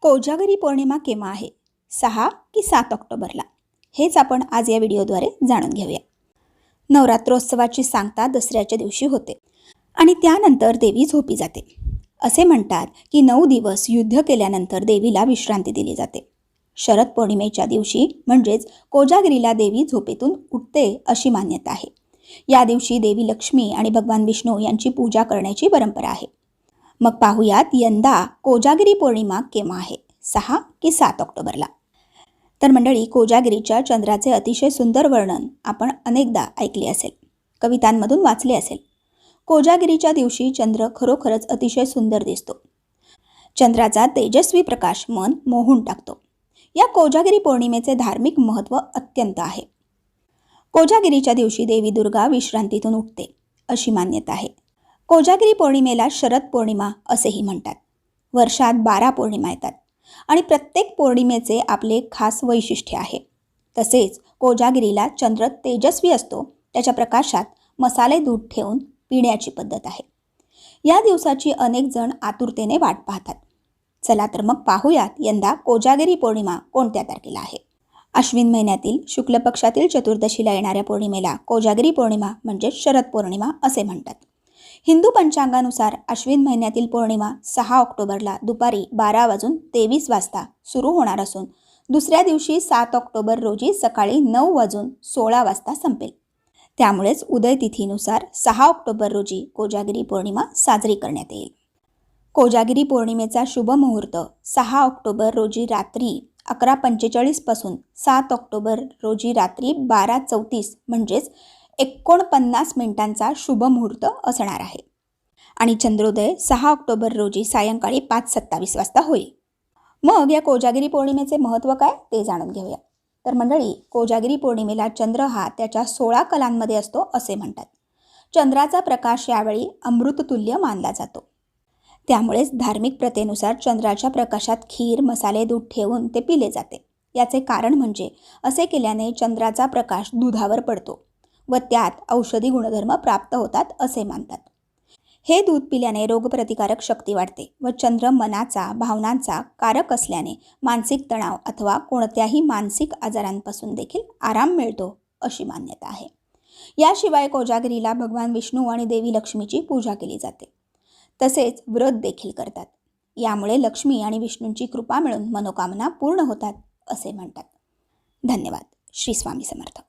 कोजागरी पौर्णिमा केव्हा आहे? सहा की सात ऑक्टोबरला? हेच आपण आज या व्हिडिओद्वारे जाणून घेऊया. नवरात्रोत्सवाची सांगता दसऱ्याच्या दिवशी होते आणि त्यानंतर देवी झोपी जाते. असे म्हणतात की नऊ दिवस युद्ध केल्यानंतर देवीला विश्रांती दिली जाते. शरद पौर्णिमेच्या दिवशी म्हणजेच कोजागिरीला देवी झोपेतून उठते अशी मान्यता आहे. या दिवशी देवी लक्ष्मी आणि भगवान विष्णू यांची पूजा करण्याची परंपरा आहे. मग पाहूयात यंदा कोजागिरी पौर्णिमा केव्हा आहे? सहा की सात ऑक्टोबरला? तर मंडळी कोजागिरीच्या चंद्राचे अतिशय सुंदर वर्णन आपण अनेकदा ऐकले असेल कवितांमधून वाचले असेल. कोजागिरीच्या दिवशी चंद्र खरोखरच अतिशय सुंदर दिसतो. चंद्राचा तेजस्वी प्रकाश मन मोहून टाकतो. या कोजागिरी पौर्णिमेचे धार्मिक महत्त्व अत्यंत आहे. कोजागिरीच्या दिवशी देवी दुर्गा विश्रांतीतून उठते अशी मान्यता आहे. कोजागिरी पौर्णिमेला शरद पौर्णिमा असेही म्हणतात. वर्षात बारा पौर्णिमा येतात आणि प्रत्येक पौर्णिमेचे आपले खास वैशिष्ट्य आहे. तसेच कोजागिरीला चंद्र तेजस्वी असतो त्याच्या प्रकाशात मसाले दूध ठेवून पिण्याची पद्धत आहे. या दिवसाची अनेक जण आतुरतेने वाट पाहतात. चला तर मग पाहूयात यंदा कोजागिरी पौर्णिमा कोणत्या तारखेला आहे. अश्विन महिन्यातील शुक्ल पक्षातील चतुर्दशीला येणाऱ्या पौर्णिमेला कोजागिरी पौर्णिमा म्हणजे शरद पौर्णिमा असे म्हणतात. हिंदू पंचांगानुसार अश्विन महिन्यातील पौर्णिमा सहा ऑक्टोबरला दुपारी बारा वाजून तेवीस वाजता सुरू होणार असून दुसऱ्या दिवशी सात ऑक्टोबर रोजी सकाळी नऊ वाजून सोळा वाजता संपेल. त्यामुळेच उदय तिथीनुसार सहा ऑक्टोबर रोजी कोजागिरी पौर्णिमा साजरी करण्यात येईल. कोजागिरी पौर्णिमेचा शुभ मुहूर्त सहा ऑक्टोबर रोजी रात्री अकरा पंचेचाळीसपासून सात ऑक्टोबर रोजी रात्री बारा चौतीस म्हणजेच एकोणपन्नास मिनिटांचा शुभ मुहूर्त असणार आहे. आणि चंद्रोदय सहा ऑक्टोबर रोजी सायंकाळी पाच सत्तावीस वाजता होईल. मग या कोजागिरी पौर्णिमेचे महत्त्व काय ते जाणून घेऊया. तर मंडळी कोजागिरी पौर्णिमेला चंद्र हा त्याच्या सोळा कलांमध्ये असतो असे म्हणतात. चंद्राचा प्रकाश यावेळी अमृततुल्य मानला जातो. त्यामुळेच धार्मिक प्रथेनुसार चंद्राच्या प्रकाशात खीर मसाले दूध ठेवून ते पिले जाते. याचे कारण म्हणजे असे केल्याने चंद्राचा प्रकाश दुधावर पडतो. व त्यात औषधी गुणधर्म प्राप्त होतात असे मानतात. हे दूध पिल्याने रोगप्रतिकारक शक्ती वाढते व चंद्र मनाचा भावनांचा कारक असल्याने मानसिक तणाव अथवा कोणत्याही मानसिक आजारांपासून देखील आराम मिळतो अशी मान्यता आहे. याशिवाय कोजागिरीला भगवान विष्णू आणि देवी लक्ष्मीची पूजा केली जाते. तसेच व्रत देखील करतात. यामुळे लक्ष्मी आणि विष्णूंची कृपा मिळून मनोकामना पूर्ण होतात असे म्हणतात. धन्यवाद. श्री स्वामी समर्थ.